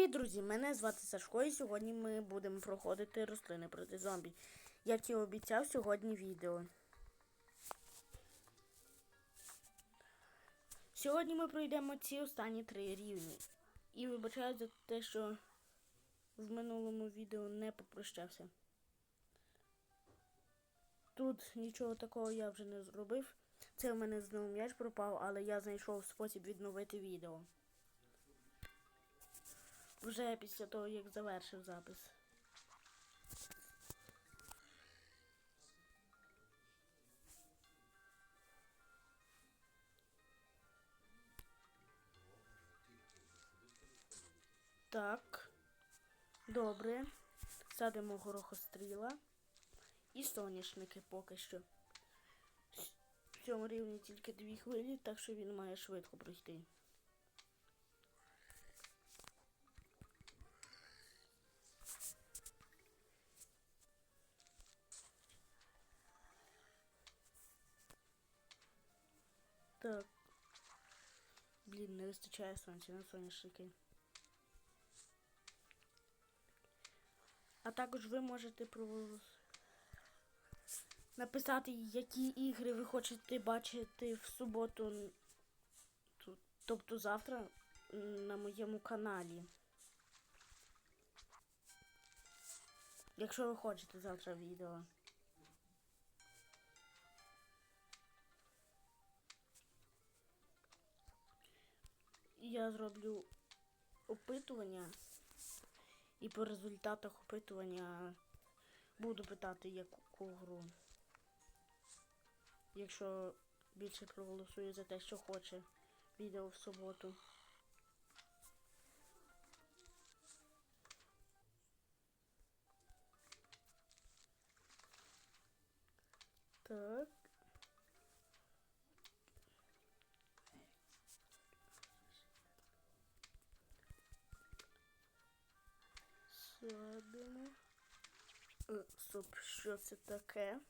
Привіт, друзі! Мене звати Сашко, і сьогодні ми будемо проходити рослини проти зомбі. Як і обіцяв, сьогодні відео. Сьогодні ми пройдемо ці останні три рівні. І вибачаю за те, що в минулому відео не попрощався. Тут нічого такого я вже не зробив. Це в мене знову м'яч пропав, але я знайшов спосіб відновити відео. Вже після того, як завершив запис. Так. Добре. Садимо горохостріла і соняшники поки що. В цьому рівні тільки дві хвилі, так що він має швидко пройти. Так. Блін, не вистачає сонця на соняшники. А також ви можете написати, які ігри ви хочете бачити в суботу, тобто завтра на моєму каналі. Якщо ви хочете завтра відео. Я зроблю опитування. І по результатах опитування буду питати, яку гру. Якщо більше проголосує за те, що хоче відео в суботу. Так. Садимо. Суп, що це таке?